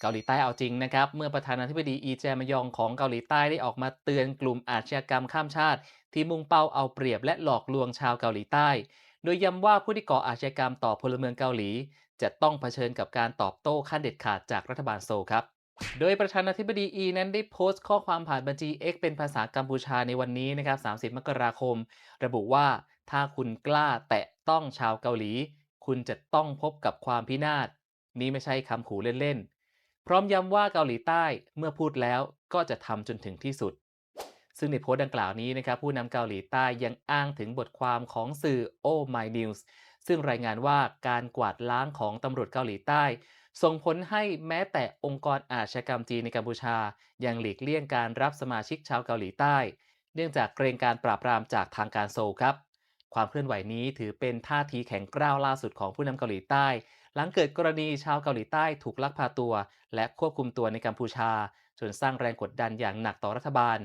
เกาหลีใต้เอาจริงนะครับ เมื่อประธานาธิบดีอีแจมยองของเกาหลีใต้ได้ออกมาเตือนกลุ่มอาชญากรรมข้ามชาติ ที่มุ่งเป้าเอาเปรียบและหลอกลวงชาวเกาหลีใต้ โดยย้ำว่าผู้ที่ก่ออาชญากรรมต่อพลเมืองเกาหลี จะต้องเผชิญกับการตอบโต้ขั้นเด็ดขาดจากรัฐบาลโซลครับโดยประธานาธิบดีอีนั้นได้โพสต์ข้อความผ่านบัญชี X เป็นภาษากัมพูชาในวันนี้นะครับ 30 มกราคม ระบุว่าถ้าคุณกล้าแตะต้องชาวเกาหลี คุณจะต้องพบกับความพินาศ นี่ไม่ใช่คำขู่เล่น พร้อมย้ำว่าเกาหลีใต้เมื่อพูดแล้วก็จะทำจนถึงที่สุด ซึ่งในโพสต์ดังกล่าวนี้นะครับผู้นำเกาหลีใต้ยังอ้างถึงบทความของสื่อ Oh My News ซึ่งรายงานว่าการกวาดล้างของตำรวจเกาหลีใต้ ส่งผลให้แม้แต่องค์กรอาชญากรรมจีนในกัมพูชา ยังหลีกเลี่ยงการรับสมาชิกชาวเกาหลีใต้ เนื่องจากเกรงการปราบปรามจากทางการโซลครับ ความเคลื่อนไหวนี้ถือเป็นท่าทีแข็งกร้าวล่าสุดของผู้นำเกาหลีใต้ หลังเกิดกรณีชาวเกาหลีใต้ถูกลักพาตัว และควบคุมตัวในกัมพูชา จนสร้างแรงกดดันอย่างหนักต่อรัฐบาล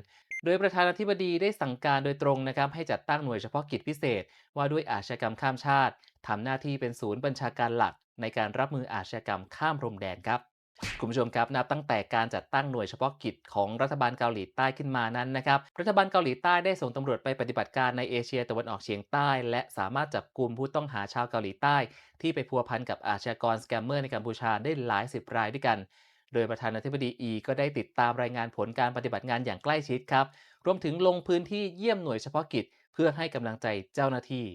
โดยประธานาธิบดีได้สั่งการโดยตรงนะครับให้จัดตั้งหน่วยเฉพาะกิจพิเศษ ว่าด้วยอาชญากรรมข้ามชาติทำหน้าที่เป็นศูนย์บัญชาการหลักในการรับมืออาชญากรรมข้ามพรมแดนครับ คุณผู้ชมครับนับตั้งแต่การจัดตั้งหน่วยเฉพาะกิจของรัฐบาลเกาหลีใต้ขึ้นมานั้นนะครับรัฐบาลเกาหลีใต้ได้ส่งตำรวจไปปฏิบัติการในเอเชียตะวันออกเฉียงใต้ และสามารถจับกลุ่มผู้ต้องหาชาวเกาหลีใต้ ที่ไปพัวพันกับอาชญากรสแกมเมอร์ในกัมพูชาได้หลายสิบรายด้วยกัน โดยประธานาธิบดีอีก็ได้ติดตามรายงานผลการปฏิบัติงานอย่างใกล้ชิดครับรวมถึงลงพื้นที่เยี่ยมหน่วยเฉพาะกิจ เพื่อให้กำลังใจเจ้าหน้าที่